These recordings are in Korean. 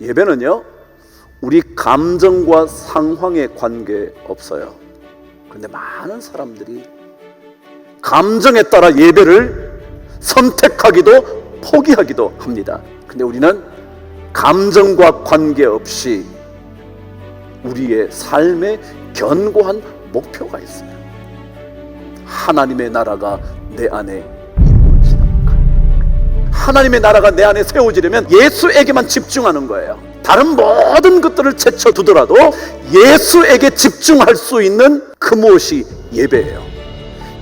예배는요, 우리 감정과 상황에 관계 없어요. 그런데 많은 사람들이 감정에 따라 예배를 선택하기도 포기하기도 합니다. 근데 우리는 감정과 관계없이 우리의 삶에 견고한 목표가 있어요. 하나님의 나라가 내 안에. 하나님의 나라가 내 안에 세워지려면 예수에게만 집중하는 거예요. 다른 모든 것들을 제쳐두더라도 예수에게 집중할 수 있는 그 무엇이 예배예요.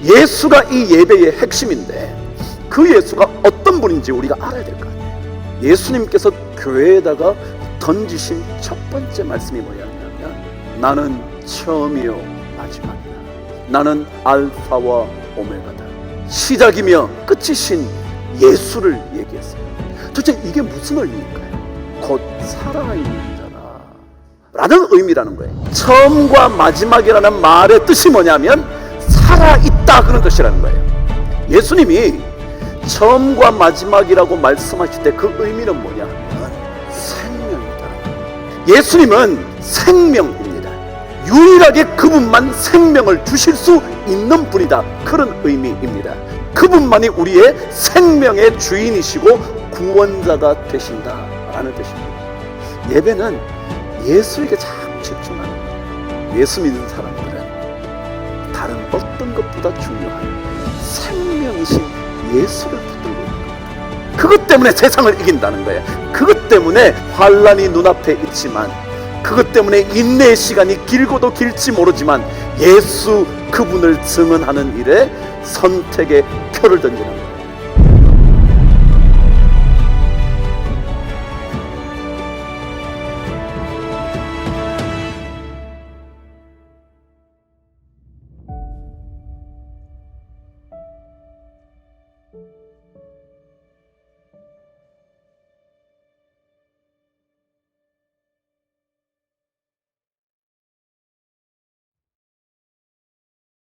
예수가 이 예배의 핵심인데 그 예수가 어떤 분인지 우리가 알아야 될 거 아니에요. 예수님께서 교회에다가 던지신 첫 번째 말씀이 뭐냐면 나는 처음이요 마지막이다. 나는 알파와 오메가다. 시작이며 끝이신 예수를 얘기했어요. 도대체 이게 무슨 의미일까요? 곧 살아있는 자라. 라는 의미라는 거예요. 처음과 마지막이라는 말의 뜻이 뭐냐면 살아있다 그런 뜻이라는 거예요. 예수님이 처음과 마지막이라고 말씀하실 때 그 의미는 뭐냐 하면 생명이다. 예수님은 생명입니다. 유일하게 그분만 생명을 주실 수 있는 분이다. 그런 의미입니다. 그분만이 우리의 생명의 주인이시고 구원자가 되신다 라는 뜻입니다. 예배는 예수에게 자꾸 집중하는 거예요. 예수 믿는 사람들은 다른 어떤 것보다 중요한 생명이신 예수를 붙들고 있는 거예요. 그것 때문에 세상을 이긴다는 거예요. 그것 때문에 환란이 눈앞에 있지만 그것 때문에 인내의 시간이 길고도 길지 모르지만 예수 그분을 증언하는 일에 선택의 표를 던지는 거예요.